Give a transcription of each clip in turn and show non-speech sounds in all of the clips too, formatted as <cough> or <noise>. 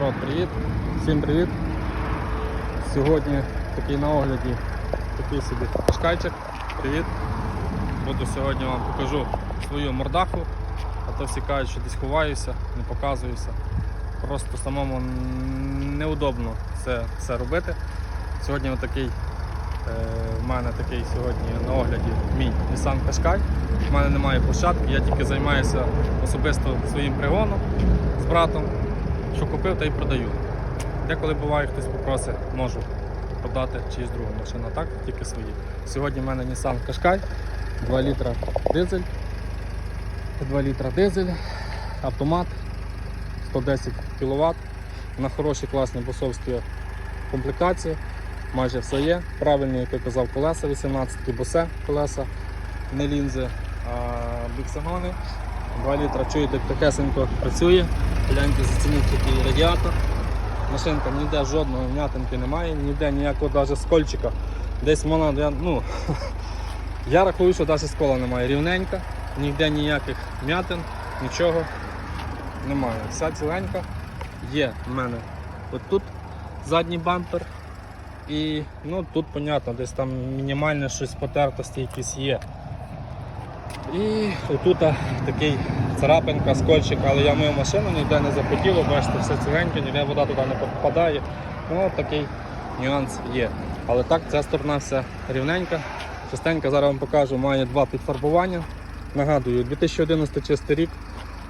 Народ, привіт! Всім привіт! Сьогодні такий на огляді такий собі шкайчик. Привіт! Буду сьогодні вам покажу свою мордаху, а то всі кажуть, що десь ховаюся, не показуюся. Просто самому неудобно це все робити. Сьогодні отакий, е, в мене такий сьогодні на огляді мій Nissan Qashqai. У мене немає площадки, я тільки займаюся особисто своїм пригоном з братом, що купив та й продаю. Деколи буває, хтось попросить, можу продати чиюсь другу машину, так тільки свої. Сьогодні в мене Nissan Qashqai, 2 літра дизель, 2 літра дизель, автомат 110 кВт на хороші класні босовські комплектації. Майже все є. Правильні, як я казав, колеса 18 босе колеса, не лінзи, а біксагони. 2 літра чуєте, такесенько працює. Гляньте, зацініть такий радіатор. Машинка ніде жодної м'ятинки немає, ніде ніякого навіть скольчика. Десь вона, ну, <laughs> я рахую, що навіть скола немає. Рівненька, ніде ніяких м'ятин, нічого немає. Вся ціленька. Є в мене от тут задній бампер. І ну, тут, понятно, десь там мінімальне щось потертості якісь є. І отут такий царапинка, скольчик, але я мою машину ніде не захотіло, бачите, все ціленьке, ніде вода туди не попадає. Ну, такий нюанс є. Але так, ця сторона вся рівненька. Частенько зараз вам покажу, має два підфарбування. Нагадую, 2011 чистий рік,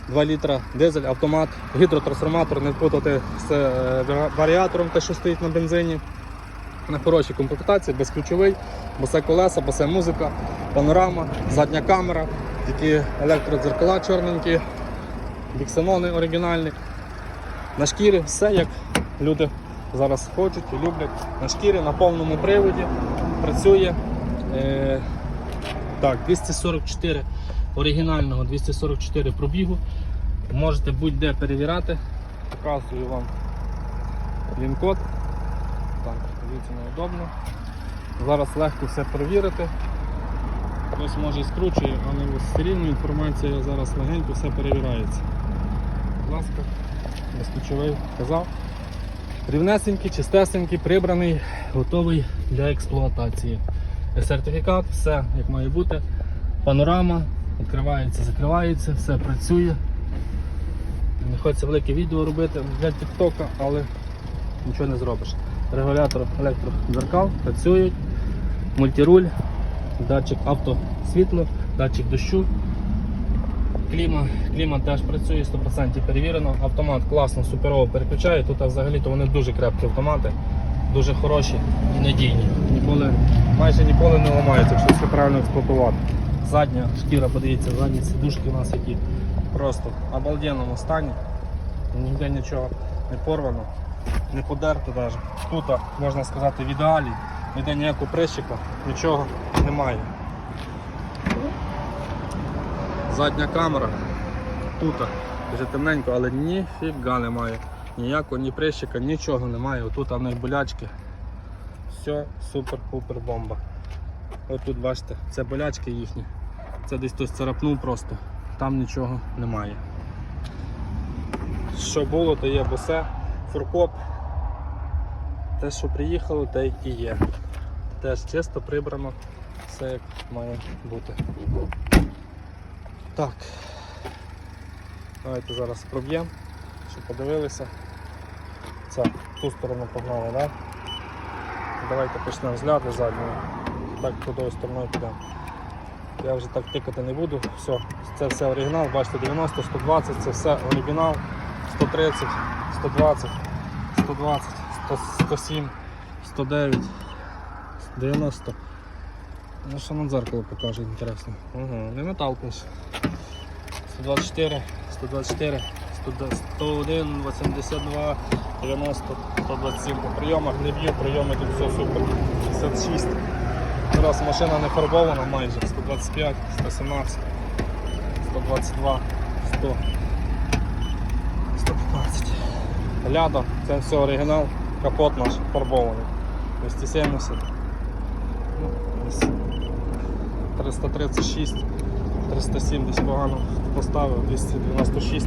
2 літра дизель, автомат, гідротрансформатор, не впутати з е, варіатором, те, що стоїть на бензині. На хорошій комплектації, безключовий, босе колеса, босе музика, панорама, задня камера, такі електродзеркала чорненькі, біксенони оригінальні. На шкірі все як люди зараз хочуть і люблять. На шкірі на повному приводі працює е, так, 244 оригінального 244 пробігу. Можете будь-де перевіряти. Показую вам він-код. Так, дивіться неудобно. Зараз легко все перевірити. Хтось може скручує, але все рівно інформація зараз легенько все перевіряється. Будь ласка, безключовий казав. Рівнесенький, чистесенький, прибраний, готовий для експлуатації. Сертифікат, все як має бути. Панорама, відкривається, закривається, все працює. Не хочеться велике відео робити для тіктока, але нічого не зробиш. Регулятор електродзеркал працюють, мультируль, датчик автосвітло, датчик дощу. Кліма, кліма теж працює, 100% перевірено. Автомат класно, суперово переключає. Тут взагалі то вони дуже крепкі автомати, дуже хороші і надійні. Ніколи, майже ніколи не ламаються, якщо все правильно експлуатувати. Задня шкіра, подивіться, задні сидушки у нас які просто в обалденному стані. Ніде нічого не порвано, не подерто навіть. Тут, можна сказати, в ідеалі, ніде ніякого прищика, нічого немає. Задня камера. Тут вже темненько, але ніфіга немає. Ніякого ні прищика, нічого немає. Отут в болячки. Все супер-пупер бомба. Ось тут бачите, це болячки їхні. Це десь хтось царапнув просто. Там нічого немає. Що було, то є босе, фуркоп. Те, що приїхало, те і є. Теж чисто прибрано, все як має бути. Так. Давайте зараз проб'ємо, щоб подивилися. Це ту сторону погнали, так? Давайте почнемо з ляди задньої. Так тудою стороною підемо. Я вже так тикати не буду. Все, це все оригінал, бачите, 90, 120, це все оригінал, 130, 120, 120, 107, 109, 90. Ну що на дзеркало покаже, інтересно. Ага, не метал пише. 124, 124, 101, 82, 90, 127 по прийомах, не б'ю, прийоми тут все супер. 66. Зараз машина не фарбована майже, 125, 117, 122, 100, 115. Ляда, це все оригінал, капот наш фарбований. 270. Ну, десь 336, 307 десь погано поставив, 296.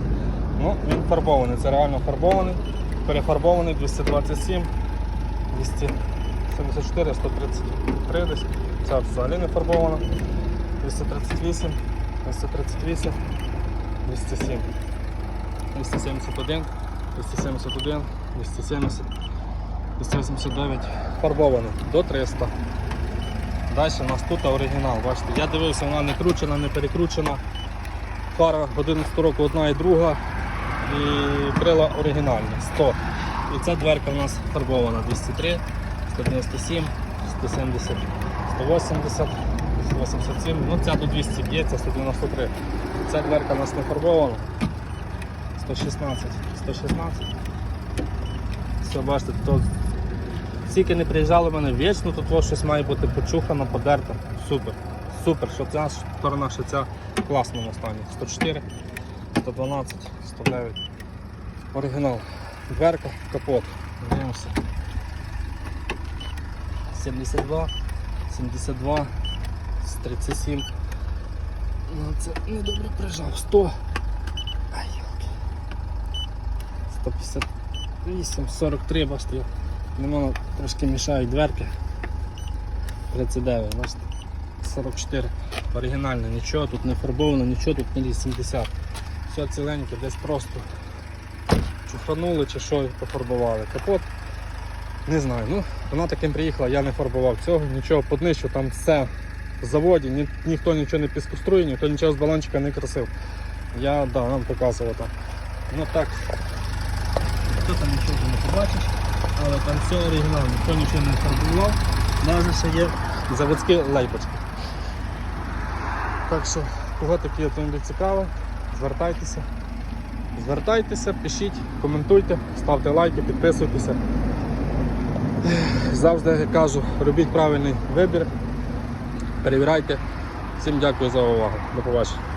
Ну, він фарбований, це реально фарбований. перефарбований 227, 274, 133 десь. Ця взагалі не фарбована. 238, 238, 207, 271, 271, 270, 289. Фарбований до 300. Далі у нас тут оригінал. Бачите, я дивився, вона не кручена, не перекручена. Фара 11 року одна і друга. І крила оригінальні 100. І ця дверка у нас фарбована 203, 197, 170, 180, 187. Ну ця до 200 б'ється, 193. Ця дверка у нас не фарбована. 116, 116. Все, бачите, то Скільки не приїжджали в мене вічно, тут ось щось має бути почухано, подерто. Супер. Супер, що ця сторона, що ця в класному стані. 104, 112, 109. Оригінал. Дверка, капот. Дивимося. 72, 72, 37. Ну це недобре прижав. 100. Ай, йолки. 158, 43, бачите. Я трошки мішають дверки. 39, бачите? 44. Оригінально, нічого тут не фарбовано, нічого тут не 70. Все ціленьке, десь просто чуханули чи що і пофарбували. Капот. Не знаю. Ну, вона таким приїхала, я не фарбував цього, нічого поднищу, там все в заводі, ні, ніхто нічого не піскострує, ніхто нічого з балончика не красив. Я да, вам показував там. Ну так, тут там нічого не побачиш але там все оригінально, ніхто нічого не фарбував, навіть ще є заводські лейбочки. Так що, кого такий автомобіль цікавий, звертайтеся. Звертайтеся, пишіть, коментуйте, ставте лайки, підписуйтеся. Завжди я кажу, робіть правильний вибір, перевіряйте. Всім дякую за увагу. До побачення.